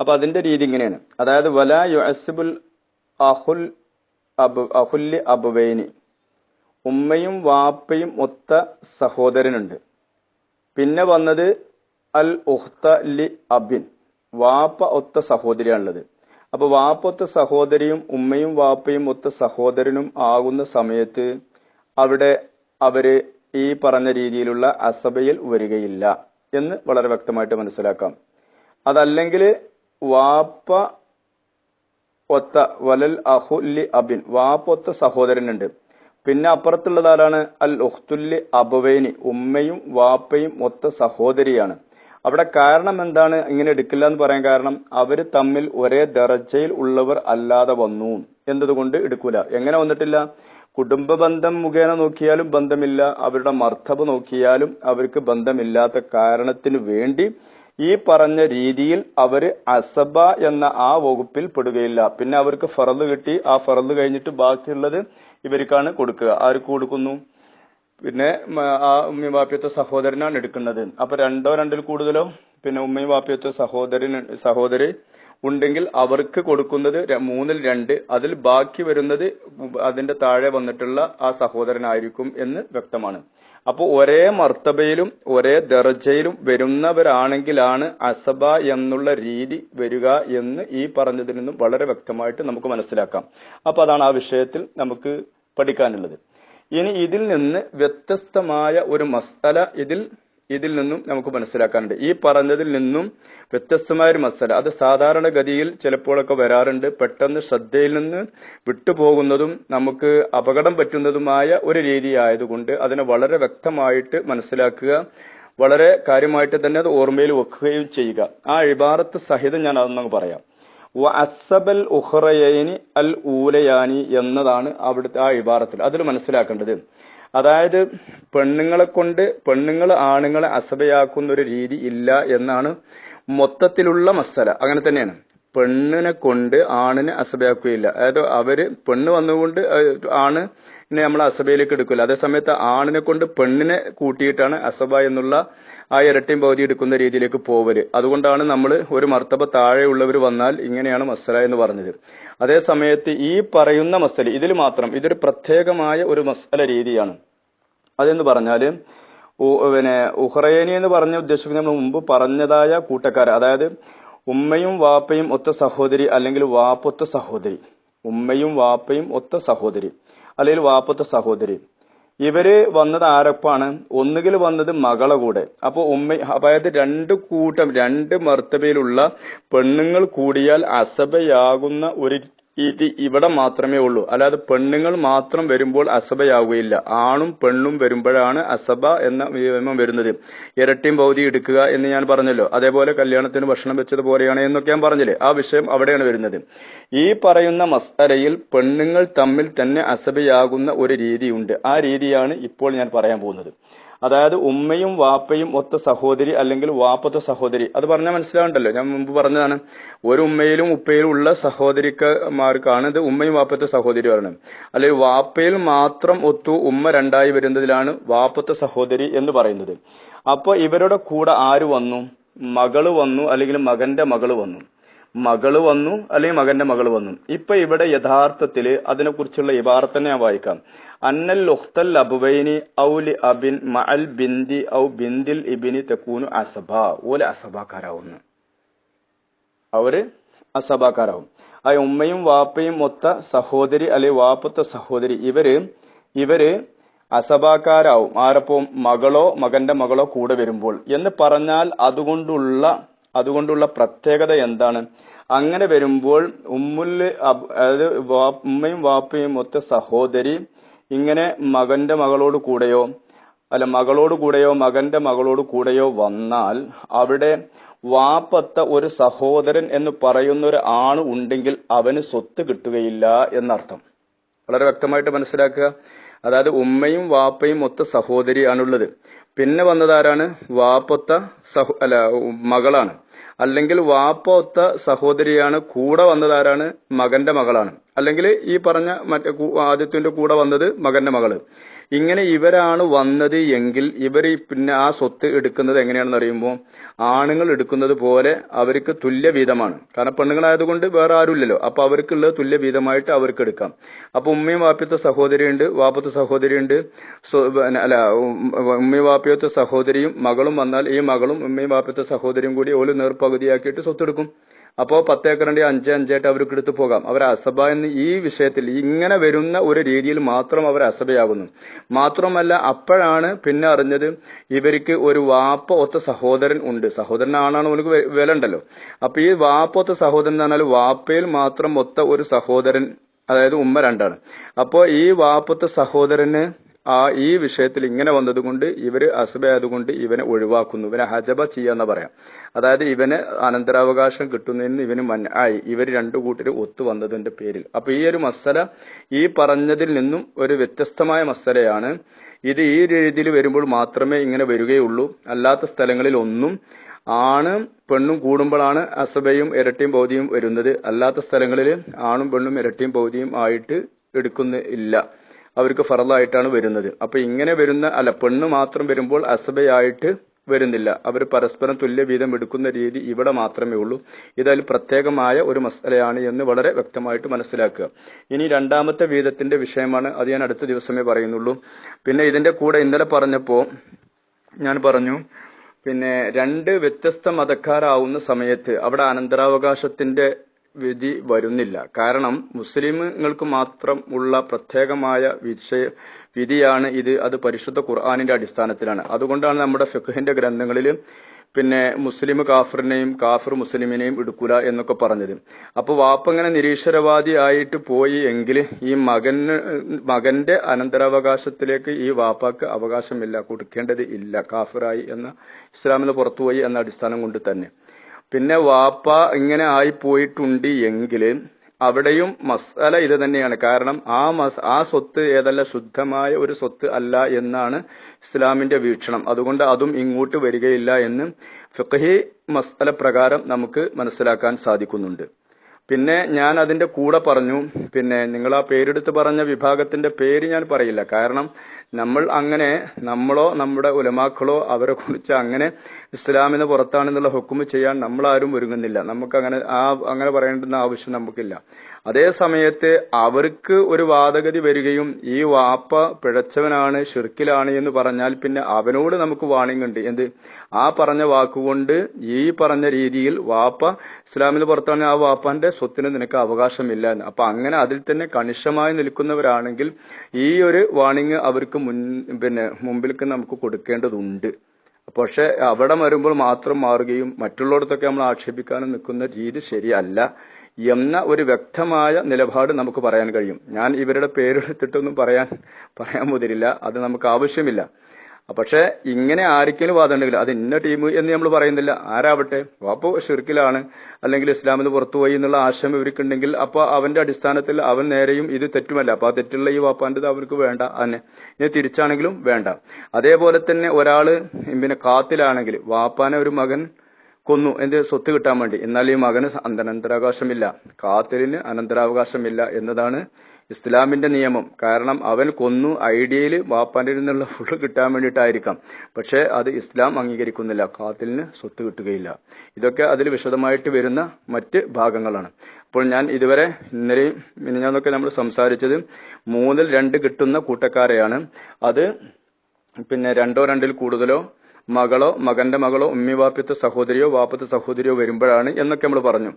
അപ്പൊ അതിന്റെ രീതി ഇങ്ങനെയാണ്. അതായത് വല യുഅസിബുൽ അഹുൽ അബു അഹുല്ലി അബുവൈനി. ഉമ്മയും വാപ്പയും ഒത്ത സഹോദരനുണ്ട്. പിന്നെ വന്നത് അൽ ഉഹ്ത ലി അബിൻ വാപ്പ ഒത്ത സഹോദരിയാണുള്ളത്. അപ്പൊ വാപ്പ ഒത്ത സഹോദരിയും ഉമ്മയും വാപ്പയും ഒത്ത സഹോദരനും ആകുന്ന സമയത്ത് അവിടെ അവർ ഈ പറഞ്ഞ രീതിയിലുള്ള അസഭയിൽ വരികയില്ല എന്ന് വളരെ വ്യക്തമായിട്ട് മനസ്സിലാക്കാം. അതല്ലെങ്കിൽ വാപ്പ ഒത്ത വലൽ അഹുല്ലി അബിൻ. വാപ്പ ഒത്ത സഹോദരനുണ്ട്. പിന്നെ അപ്പുറത്തുള്ളത് ആരാണ്? അൽ ഉഖ്തുല്ലി അബുവേനി. ഉമ്മയും വാപ്പയും ഒത്ത സഹോദരിയാണ്. അവിടെ കാരണം എന്താണ്? ഇങ്ങനെ എടുക്കില്ല എന്ന് പറയാൻ കാരണം അവർ തമ്മിൽ ഒരേ ദർജയിൽ ഉള്ളവർ അല്ലാതെ വന്നു. എന്നതുകൊണ്ട് എടുക്കൂല. എങ്ങനെ വന്നിട്ടില്ല? കുടുംബ ബന്ധം മുഖേന നോക്കിയാലും ബന്ധമില്ല. അവരുടെ മർത്തബ് നോക്കിയാലും അവർക്ക് ബന്ധമില്ലാത്ത കാരണത്തിന് വേണ്ടി ഈ പറഞ്ഞ രീതിയിൽ അവർ അസബ എന്ന ആ വകുപ്പിൽ പെടുകയില്ല. പിന്നെ അവർക്ക് ഫറദ് കിട്ടി. ആ ഫറദ് കഴിഞ്ഞിട്ട് ബാക്കിയുള്ളത് ഇവർക്കാണ് കൊടുക്കുക. ആർക്ക് കൊടുക്കുന്നു? പിന്നെ ആ ഉമ്മയും വാപ്പിയത്തെ സഹോദരനാണ് എടുക്കുന്നത്. അപ്പൊ രണ്ടോ രണ്ടിൽ കൂടുതലോ? പിന്നെ ഉമ്മയും വാപ്പിയത്തെ സഹോദരൻ സഹോദരി ഉണ്ടെങ്കിൽ അവർക്ക് കൊടുക്കുന്നത് മൂന്നിൽ രണ്ട്. അതിൽ ബാക്കി വരുന്നത് അതിന്റെ താഴെ വന്നിട്ടുള്ള ആ സഹോദരനായിരിക്കും എന്ന് വ്യക്തമാണ്. അപ്പോൾ ഒരേ മർത്തബയിലും ഒരേ ദർജയിലും വരുന്നവരാണെങ്കിലാണ് അസബ എന്നുള്ള രീതി വരിക എന്ന് ഈ പറഞ്ഞതിൽ നിന്നും വളരെ വ്യക്തമായിട്ട് നമുക്ക് മനസ്സിലാക്കാം. അപ്പൊ അതാണ് ആ വിഷയത്തിൽ നമുക്ക് പഠിക്കാനുള്ളത്. ഇനി ഇതിൽ നിന്ന് വ്യത്യസ്തമായ ഒരു മസാല ഇതിൽ ഇതിൽ നിന്നും നമുക്ക് മനസ്സിലാക്കാനുണ്ട്. ഈ പറഞ്ഞതിൽ നിന്നും വ്യത്യസ്തമായ ഒരു മസാല. അത് സാധാരണഗതിയിൽ ചിലപ്പോഴൊക്കെ വരാറുണ്ട്. പെട്ടെന്ന് ശ്രദ്ധയിൽ നിന്ന് വിട്ടുപോകുന്നതും നമുക്ക് അപകടം പറ്റുന്നതുമായ ഒരു രീതി ആയതുകൊണ്ട് അതിനെ വളരെ വ്യക്തമായിട്ട് മനസ്സിലാക്കുക വളരെ കാര്യമായിട്ട് തന്നെ അത് ഓർമ്മയിൽ വെക്കുകയും ചെയ്യുക. ആ ഇബാറത്ത് സഹിതം ഞാൻ അതൊന്നങ്ങ് പറയാം. വ അസബൽ ഉഹ്റയനി അൽ ഊലയാനി എന്നതാണ് അവിടുത്തെ ആ ഇബാറത്തിൽ അതിൽ മനസ്സിലാക്കേണ്ടത്. അതായത് പെണ്ണുങ്ങളെ കൊണ്ട് പെണ്ണുങ്ങൾ ആണുങ്ങളെ അസബയാക്കുന്ന ഒരു രീതി ഇല്ല എന്നാണ് മൊത്തത്തിലുള്ള മസല. അങ്ങനെ തന്നെയാണ്. പെണ്ണിനെ കൊണ്ട് ആണിനെ അസഭയാക്കുകയില്ല അതായത് അവർ പെണ്ണ് വന്നുകൊണ്ട് ആണ് നമ്മൾ അസഭയിലേക്ക് എടുക്കില്ല. അതേസമയത്ത് ആണിനെ കൊണ്ട് പെണ്ണിനെ കൂട്ടിയിട്ടാണ് അസഭ എന്നുള്ള ആ ഇരട്ടിയും പകുതി എടുക്കുന്ന രീതിയിലേക്ക് പോവൽ. അതുകൊണ്ടാണ് നമ്മൾ ഒരു മർത്തബ താഴെയുള്ളവർ വന്നാൽ ഇങ്ങനെയാണ് മസല എന്ന് പറഞ്ഞത്. അതേസമയത്ത് ഈ പറയുന്ന മസല ഇതിൽ മാത്രം ഇതൊരു പ്രത്യേകമായ ഒരു മസല രീതിയാണ്. അതെന്ന് പറഞ്ഞാൽ ഉ- പിന്നെ ഉഹ്റയനി എന്ന് പറഞ്ഞ ഉദ്ദേശിക്കുന്ന നമ്മൾ മുമ്പ് പറഞ്ഞതായ കൂട്ടക്കാർ അതായത് ഉമ്മയും വാപ്പയും ഒത്ത സഹോദരി അല്ലെങ്കിൽ വാപ്പൊത്ത സഹോദരി. ഉമ്മയും വാപ്പയും ഒത്ത സഹോദരി അല്ലെങ്കിൽ വാപ്പൊത്ത സഹോദരി. ഇവർ വന്നത് ആരപ്പാണ്? ഒന്നുകിൽ വന്നത് മകളെ കൂടെ. അപ്പൊ ഉമ്മ അതായത് രണ്ട് കൂട്ടം രണ്ട് മർത്തബയിലുള്ള പെണ്ണുങ്ങൾ കൂടിയാൽ അസഭയാകുന്ന ഒരു ഇത് ഇവിടെ മാത്രമേ ഉള്ളൂ. അല്ലാതെ പെണ്ണുങ്ങൾ മാത്രം വരുമ്പോൾ അസഭയാവുകയില്ല. ആണും പെണ്ണും വരുമ്പോഴാണ് അസഭ എന്ന നിയമം വരുന്നത്. ഇരട്ടിയും ഭൗതി എടുക്കുക എന്ന് ഞാൻ പറഞ്ഞല്ലോ. അതേപോലെ കല്യാണത്തിന് ഭക്ഷണം വെച്ചതുപോലെയാണ് എന്നൊക്കെ ഞാൻ പറഞ്ഞില്ലേ? ആ വിഷയം അവിടെയാണ് വരുന്നത്. ഈ പറയുന്ന മസ്തരയിൽ പെണ്ണുങ്ങൾ തമ്മിൽ തന്നെ അസഭയാകുന്ന ഒരു രീതിയുണ്ട്. ആ രീതിയാണ് ഇപ്പോൾ ഞാൻ പറയാൻ പോകുന്നത്. അതായത് ഉമ്മയും വാപ്പയും ഒത്ത സഹോദരി അല്ലെങ്കിൽ വാപ്പത്ത സഹോദരി. അത് പറഞ്ഞാൽ മനസ്സിലാവണ്ടല്ലോ. ഞാൻ മുമ്പ് പറഞ്ഞതാണ്. ഒരു ഉമ്മയിലും ഉപ്പയിലും ഉള്ള സഹോദരിക്കമാർക്കാണ് ഇത് ഉമ്മയും വാപ്പത്തെ സഹോദരി പറയുന്നത്. അല്ലെങ്കിൽ വാപ്പയിൽ മാത്രം ഒത്തു ഉമ്മ രണ്ടായി വരുന്നതിലാണ് വാപ്പത്തെ സഹോദരി എന്ന് പറയുന്നത്. അപ്പോൾ ഇവരുടെ കൂടെ ആര് വന്നു? മകൾ വന്നു അല്ലെങ്കിൽ മകന്റെ മകൾ വന്നു. മകൾ വന്നു അല്ലെങ്കിൽ മകന്റെ മകൾ വന്നു. ഇപ്പൊ ഇവിടെ യഥാർത്ഥത്തിൽ അതിനെക്കുറിച്ചുള്ള ഇബാറത്തന്നെ ഞാൻ വായിക്കാം. അന്നൽ ഉഖ്തൽ അബുബൈനി ഔലി അബിൻ മഅൽ ബിന്ദി ഔ ബിന്ദിൽ ഇബിനി തെക്കൂനു അസബ. ഓലെ അസബാക്കാരാവുന്നു. അവർ അസബാക്കാരാവും. ആ ഉമ്മയും വാപ്പയും മൊത്ത സഹോദരി അല്ലെങ്കിൽ വാപ്പത്തെ സഹോദരി ഇവർ ഇവർ അസബാക്കാരാവും. ആരപ്പോ മകളോ മകന്റെ മകളോ കൂടെ വരുമ്പോൾ. എന്ന് പറഞ്ഞാൽ അതുകൊണ്ടുള്ള അതുകൊണ്ടുള്ള പ്രത്യേകത എന്താണ്? അങ്ങനെ വരുമ്പോൾ ഉമ്മുൽ അതായത് ഉമ്മയും വാപ്പയും ഒത്ത സഹോദരി ഇങ്ങനെ മകന്റെ മകളോട് കൂടെയോ അല്ല മകളോട് കൂടെയോ മകന്റെ മകളോട് കൂടെയോ വന്നാൽ അവിടെ വാപ്പത്ത ഒരു സഹോദരൻ എന്ന് പറയുന്ന ഒരു ആണ് ഉണ്ടെങ്കിൽ അവന് സ്വത്ത് കിട്ടുകയില്ല എന്നർത്ഥം. വളരെ വ്യക്തമായിട്ട് മനസ്സിലാക്കുക. അതായത് ഉമ്മയും വാപ്പയും ഒത്ത സഹോദരിയാണുള്ളത്. പിന്നെ വന്നതാരാണ് വാപ്പത്ത സഹോ അല്ല മകളാണ്. അല്ലെങ്കിൽ വാപ്പ ഒത്ത സഹോദരിയാണ് കൂടെ വന്നതാരാണ് മകന്റെ മകളാണ്. അല്ലെങ്കിൽ ഈ പറഞ്ഞ മറ്റേ ആദ്യത്തിന്റെ കൂടെ വന്നത് മകന്റെ മകൾ. ഇങ്ങനെ ഇവരാണ് വന്നത് എങ്കിൽ ഇവർ പിന്നെ ആ സ്വത്ത് എടുക്കുന്നത് എങ്ങനെയാണെന്ന് അറിയുമ്പോൾ ആണുങ്ങൾ എടുക്കുന്നത് പോലെ അവർക്ക് തുല്യ വീതമാണ് കാരണം പെണ്ണുങ്ങളായതുകൊണ്ട് വേറെ ആരുമില്ലല്ലോ. അപ്പൊ അവർക്കുള്ള തുല്യ വീതമായിട്ട് അവർക്ക് എടുക്കാം. അപ്പൊ ഉമ്മയും വാപ്പിയത്തെ സഹോദരിയുണ്ട് വാപ്പത്തെ സഹോദരിയുണ്ട്. അല്ല ഉമ്മയും വാപ്പിയത്തെ സഹോദരിയും മകളും വന്നാൽ ഈ മകളും ഉമ്മയും വാപ്പിയത്തെ സഹോദരിയും കൂടി ഓൽ നേർപകുതിയാക്കിയിട്ട് സ്വത്തെടുക്കും. അപ്പോൾ പത്ത് ഏക്കറിന്റെ അഞ്ച് അഞ്ചായിട്ട് അവർക്ക് എടുത്തു പോകാം. അവർ അസബ എന്ന് ഈ വിഷയത്തിൽ ഇങ്ങനെ വരുന്ന ഒരു രീതിയിൽ മാത്രം അവർ അസബയാകുന്നു മാത്രമല്ല അപ്പോഴാണ് പിന്നെ അറിഞ്ഞത് ഇവർക്ക് ഒരു വാപ്പ ഒത്ത സഹോദരൻ ഉണ്ട്. സഹോദരൻ ആണാണ് അവർക്ക് വില ഉണ്ടല്ലോ അപ്പൊ ഈ വാപ്പ ഒത്ത സഹോദരൻ എന്ന് പറഞ്ഞാൽ വാപ്പയിൽ മാത്രം ഒത്ത ഒരു സഹോദരൻ അതായത് ഉമ്മ രണ്ടാണ്. അപ്പോൾ ഈ വാപ്പത്തെ സഹോദരന് ആ ഈ വിഷയത്തിൽ ഇങ്ങനെ വന്നതുകൊണ്ട് ഇവർ അസഭയായതുകൊണ്ട് ഇവനെ ഒഴിവാക്കുന്നു. ഇവനെ ഹജബ ചെയ്യാന്ന് പറയാം. അതായത് ഇവന് അനന്തരാവകാശം കിട്ടുന്നതിന് ഇവന് മന്നായി ഇവർ രണ്ടു കൂട്ടർ ഒത്തു വന്നതിന്റെ പേരിൽ. അപ്പൊ ഈ ഒരു മസല ഈ പറഞ്ഞതിൽ നിന്നും ഒരു വ്യത്യസ്തമായ മസലയാണ് ഇത് ഈ രീതിയിൽ വരുമ്പോൾ മാത്രമേ ഇങ്ങനെ വരികയുള്ളൂ. അല്ലാത്ത സ്ഥലങ്ങളിൽ ഒന്നും ആണ് പെണ്ണും കൂടുമ്പോഴാണ് അസബയും ഇരട്ടിയും ബൗദ്ധിയും വരുന്നത്. അല്ലാത്ത സ്ഥലങ്ങളിൽ ആണും പെണ്ണും ഇരട്ടിയും ബൗദ്ധിയും ആയിട്ട് എടുക്കുന്ന ഇല്ല. അവർക്ക് ഫറലായിട്ടാണ് വരുന്നത്. അപ്പൊ ഇങ്ങനെ വരുന്ന അല്ല പെണ്ണ് മാത്രം വരുമ്പോൾ അസബയായിട്ട് വരുന്നില്ല. അവർ പരസ്പരം തുല്യ വീതം എടുക്കുന്ന രീതി ഇവിടെ മാത്രമേ ഉള്ളൂ. ഇതതിൽ പ്രത്യേകമായ ഒരു മസലയാണ് എന്ന് വളരെ വ്യക്തമായിട്ട് മനസ്സിലാക്കുക. ഇനി രണ്ടാമത്തെ വീതത്തിന്റെ വിഷയമാണ് അത് ഞാൻ അടുത്ത ദിവസമേ പറയുന്നുള്ളൂ. പിന്നെ ഇതിന്റെ കൂടെ ഇന്നലെ പറഞ്ഞപ്പോൾ ഞാൻ പറഞ്ഞു പിന്നെ രണ്ട് വ്യത്യസ്ത മതക്കാരാവുന്ന സമയത്ത് അവിടെ അനന്തരാവകാശത്തിന്റെ വിധി വരുന്നില്ല. കാരണം മുസ്ലിമുകൾക്ക് മാത്രം ഉള്ള പ്രത്യേകമായ വിഷയ വിധിയാണ് ഇത്. അത് പരിശുദ്ധ ഖുർആാനിന്റെ അടിസ്ഥാനത്തിലാണ്. അതുകൊണ്ടാണ് നമ്മുടെ ഫിഖഹിന്റെ ഗ്രന്ഥങ്ങളിൽ പിന്നെ മുസ്ലിം കാഫറിനെയും കാഫർ മുസ്ലിമിനെയും എടുക്കൂല എന്നൊക്കെ പറഞ്ഞത്. അപ്പൊ വാപ്പ ഇങ്ങനെ നിരീശ്വരവാദി ആയിട്ട് പോയി എങ്കിൽ ഈ മകന് മകന്റെ അനന്തരാവകാശത്തിലേക്ക് ഈ വാപ്പാക്ക് അവകാശമില്ല. കൊടുക്കേണ്ടത് ഇല്ല. കാഫിറായി എന്ന ഇസ്ലാമിന് പുറത്തുപോയി എന്ന അടിസ്ഥാനം കൊണ്ട് തന്നെ. പിന്നെ വാപ്പ ഇങ്ങനെ ആയി പോയിട്ടുണ്ട് എങ്കിൽ അവിടെയും മസാല ഇത് തന്നെയാണ്. കാരണം ആ മസ് ആ സ്വത്ത് ഏതല്ല ശുദ്ധമായ ഒരു സ്വത്ത് അല്ല എന്നാണ് ഇസ്ലാമിന്റെ വീക്ഷണം. അതുകൊണ്ട് അതും ഇങ്ങോട്ട് വരികയില്ല എന്ന് ഫിഖഹി മസാല പ്രകാരം നമുക്ക് മനസ്സിലാക്കാൻ സാധിക്കുന്നുണ്ട്. പിന്നെ ഞാൻ അതിന്റെ കൂടെ പറഞ്ഞു. പിന്നെ നിങ്ങൾ ആ പേരെടുത്ത് പറഞ്ഞ വിഭാഗത്തിന്റെ പേര് ഞാൻ പറയില്ല. കാരണം നമ്മൾ അങ്ങനെ നമ്മളോ നമ്മുടെ ഉലമാക്കളോ അവരെ കുറിച്ച് അങ്ങനെ ഇസ്ലാമിന് പുറത്താണെന്നുള്ള ഹുക്കുമ് ചെയ്യാൻ നമ്മൾ ആരും ഒരുങ്ങുന്നില്ല. നമുക്ക് അങ്ങനെ ആ അങ്ങനെ പറയേണ്ടുന്ന ആവശ്യം നമുക്കില്ല. അതേ സമയത്ത് അവർക്ക് ഒരു വാദഗതി വരികയും ഈ വാപ്പ പിഴച്ചവനാണ് ഷിർക്കിലാണ് എന്ന് പറഞ്ഞാൽ പിന്നെ അവനോട് നമുക്ക് വാണിംഗ് ഉണ്ട്. എന്ത്? ആ പറഞ്ഞ വാക്കുകൊണ്ട് ഈ പറഞ്ഞ രീതിയിൽ വാപ്പ ഇസ്ലാമിന് പുറത്താണ് ആ വാപ്പാന്റെ സ്വത്തിന് നിനക്ക് അവകാശമില്ല എന്ന്. അപ്പൊ അങ്ങനെ അതിൽ തന്നെ കണിശമായി നിൽക്കുന്നവരാണെങ്കിൽ ഈ ഒരു വാണിങ് അവർക്ക് മുൻ പിന്നെ മുമ്പിലേക്ക് നമുക്ക് കൊടുക്കേണ്ടതുണ്ട്. പക്ഷെ അവിടെ വരുമ്പോൾ മാത്രം മാറുകയും മറ്റുള്ളിടത്തൊക്കെ നമ്മൾ ആക്ഷേപിക്കാനും നിൽക്കുന്ന രീതി ശരിയല്ല എന്ന ഒരു വ്യക്തമായ നിലപാട് നമുക്ക് പറയാൻ കഴിയും. ഞാൻ ഇവരുടെ പേരെടുത്തിട്ടൊന്നും പറയാൻ പറയാൻ മുതിരില്ല. അത് നമുക്ക് ആവശ്യമില്ല. പക്ഷെ ഇങ്ങനെ ആർക്കെങ്കിലും വാദമുണ്ടെങ്കിൽ അത് ഇന്ന ടീം എന്ന് നമ്മൾ പറയുന്നില്ല. ആരാവട്ടെ? അപ്പോൾ ഷിർക്കിലാണ് അല്ലെങ്കിൽ ഇസ്ലാമിന് പുറത്തുപോയി എന്നുള്ള ആശയം ഇവർക്കുണ്ടെങ്കിൽ അപ്പൊ അവന്റെ അടിസ്ഥാനത്തിൽ അവൻ നേരെയും ഇത് തെറ്റുമല്ല. അപ്പൊ ആ തെറ്റുള്ള ഈ വാപ്പാന്റെത് അവർക്ക് വേണ്ട. തന്നെ ഇനി തിരിച്ചാണെങ്കിലും വേണ്ട. അതേപോലെ തന്നെ ഒരാൾ പിന്നെ കാത്തിലാണെങ്കിൽ വാപ്പാനെ ഒരു മകൻ കൊന്നു. എന്ത്? സ്വത്ത് കിട്ടാൻ വേണ്ടി. എന്നാൽ ഈ മകന് അനന്തരാവകാശമില്ല കാത്തലിന് അനന്തരാവകാശമില്ല എന്നതാണ് ഇസ്ലാമിന്റെ നിയമം. കാരണം അവൻ കൊന്നു ഐഡിയയിൽ വാപ്പാന്റെ നിന്നുള്ള ഫുൾ കിട്ടാൻ വേണ്ടിയിട്ടായിരിക്കാം. പക്ഷേ അത് ഇസ്ലാം അംഗീകരിക്കുന്നില്ല. കാത്തലിന് സ്വത്ത് കിട്ടുകയില്ല. ഇതൊക്കെ അതിൽ വിശദമായിട്ട് വരുന്ന മറ്റ് ഭാഗങ്ങളാണ്. അപ്പോൾ ഞാൻ ഇതുവരെ ഇന്നലെയും മിനിഞ്ഞാന്നൊക്കെ നമ്മൾ സംസാരിച്ചത് മൂന്നിൽ രണ്ട് കിട്ടുന്ന കൂട്ടക്കാരെയാണ്. അത് പിന്നെ രണ്ടോ രണ്ടിൽ കൂടുതലോ മകളോ മകന്റെ മകളോ ഉമ്മി വാപ്പത്ത് സഹോദരിയോ വാപ്പത്തെ സഹോദരിയോ വരുമ്പോഴാണ് എന്നൊക്കെ നമ്മൾ പറഞ്ഞു.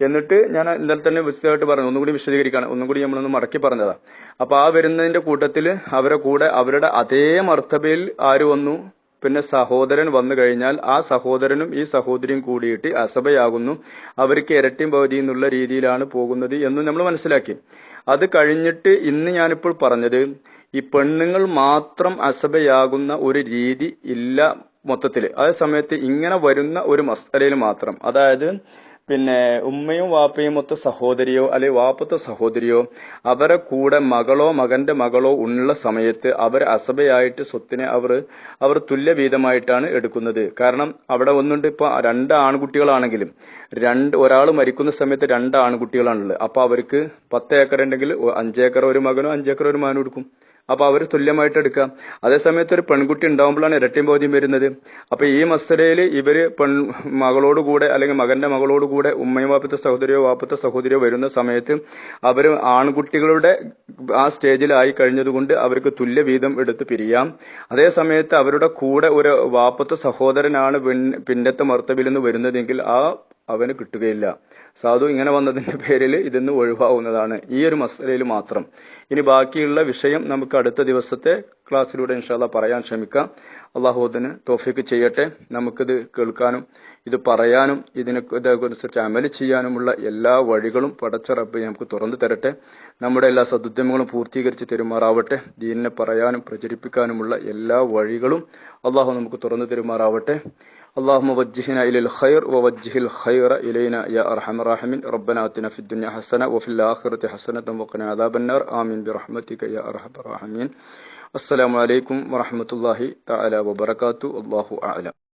എന്നിട്ട് ഞാൻ ഇന്നലെ തന്നെ വിശദമായിട്ട് പറഞ്ഞു. ഒന്നും കൂടി വിശദീകരിക്കാണ്. ഒന്നും കൂടി നമ്മളൊന്ന് മടക്കി പറഞ്ഞതാ. അപ്പൊ ആ വരുന്നതിന്റെ കൂട്ടത്തിൽ അവരെ കൂടെ അവരുടെ അതേ മർത്തബയിൽ ആര് വന്നു? പിന്നെ സഹോദരൻ വന്നു കഴിഞ്ഞാൽ ആ സഹോദരനും ഈ സഹോദരിയും കൂടിയിട്ട് അസഭയാകുന്നു. അവർക്ക് ഇരട്ടിയും ഭവതി എന്നുള്ള രീതിയിലാണ് പോകുന്നത് എന്ന് നമ്മൾ മനസ്സിലാക്കി. അത് കഴിഞ്ഞിട്ട് ഇന്ന് ഞാനിപ്പോൾ പറഞ്ഞത് ഈ പെണ്ണുങ്ങൾ മാത്രം അസഭയാകുന്ന ഒരു രീതി ഇല്ല മൊത്തത്തിൽ അതേ സമയത്ത് ഇങ്ങനെ വരുന്ന ഒരു മസ്തലയിൽ മാത്രം അതായത് പിന്നെ ഉമ്മയും വാപ്പയും ഒത്ത സഹോദരിയോ അല്ലെ വാപ്പത്തെ സഹോദരിയോ അവരെ കൂടെ മകളോ മകന്റെ മകളോ ഉള്ള സമയത്ത് അവർ അസഭയായിട്ട് സ്വത്തിനെ അവർ അവർ തുല്യ വീതമായിട്ടാണ് എടുക്കുന്നത്. കാരണം അവിടെ ഒന്നുണ്ട് ഇപ്പൊ രണ്ട് ആൺകുട്ടികളാണെങ്കിലും രണ്ട് ഒരാൾ മരിക്കുന്ന സമയത്ത് രണ്ട് ആൺകുട്ടികളാണുള്ളത്. അപ്പൊ അവർക്ക് പത്ത് ഏക്കർ ഉണ്ടെങ്കിൽ അഞ്ചേക്കർ ഒരു മകനും അഞ്ചേക്കർ ഒരു മകനും എടുക്കും. അപ്പൊ അവർ തുല്യമായിട്ട് എടുക്കുക. അതേസമയത്ത് ഒരു പെൺകുട്ടി ഉണ്ടാകുമ്പോഴാണ് ഇരട്ടി ബോധ്യം വരുന്നത്. അപ്പോൾ ഈ മസലയിൽ ഇവർ പെൺ മകളോടുകൂടെ അല്ലെങ്കിൽ മകന്റെ മകളോടുകൂടെ ഉമ്മയും വാപ്പത്തെ സഹോദരിയോ വാപ്പത്തെ സഹോദരിയോ വരുന്ന സമയത്ത് അവർ ആൺകുട്ടികളുടെ ആ സ്റ്റേജിലായി കഴിഞ്ഞതുകൊണ്ട് അവർക്ക് തുല്യ വീതം എടുത്ത് പിരിയാം. അതേ സമയത്ത് അവരുടെ കൂടെ ഒരു വാപ്പത്തെ സഹോദരനാണ് പിന്നത്തെ മർത്തബിൽ നിന്ന് വരുന്നതെങ്കിൽ ആ അവന് കിട്ടുകയില്ല. സാധു ഇങ്ങനെ വന്നതിന്റെ പേരിൽ ഇതിന്ന് ഒഴിവാവുന്നതാണ്. ഈ ഒരു മസലയിൽ മാത്രം. ഇനി ബാക്കിയുള്ള വിഷയം നമുക്ക് അടുത്ത ദിവസത്തെ ക്ലാസ്സിലൂടെ ഇൻഷാല്ല പറയാൻ ശ്രമിക്കാം. അള്ളാഹുദിന് തോഫിക്ക് ചെയ്യട്ടെ. നമുക്കിത് കേൾക്കാനും ഇത് പറയാനും ഇതിനെ ഇതനുസരിച്ച് അമൽ ചെയ്യാനുമുള്ള എല്ലാ വഴികളും പടച്ച റബ്ബ് നമുക്ക് തുറന്നു തരട്ടെ. നമ്മുടെ എല്ലാ സദുദ്യമങ്ങളും പൂർത്തീകരിച്ച് തെരുമാറാവട്ടെ. ദീനിനെ പറയാനും പ്രചരിപ്പിക്കാനുമുള്ള എല്ലാ വഴികളും അള്ളാഹു നമുക്ക് തുറന്നു തെരുമാറാവട്ടെ. اللهم وجهنا إلى الخير ووجه الخير إلينا يا أرحم الراحمين. ربنا آتنا في الدنيا حسنة وفي الآخرة حسنة وقنا عذاب النار. آمين برحمتك يا أرحم الراحمين. السلام عليكم ورحمة الله تعالى وبركاته. الله أعلم.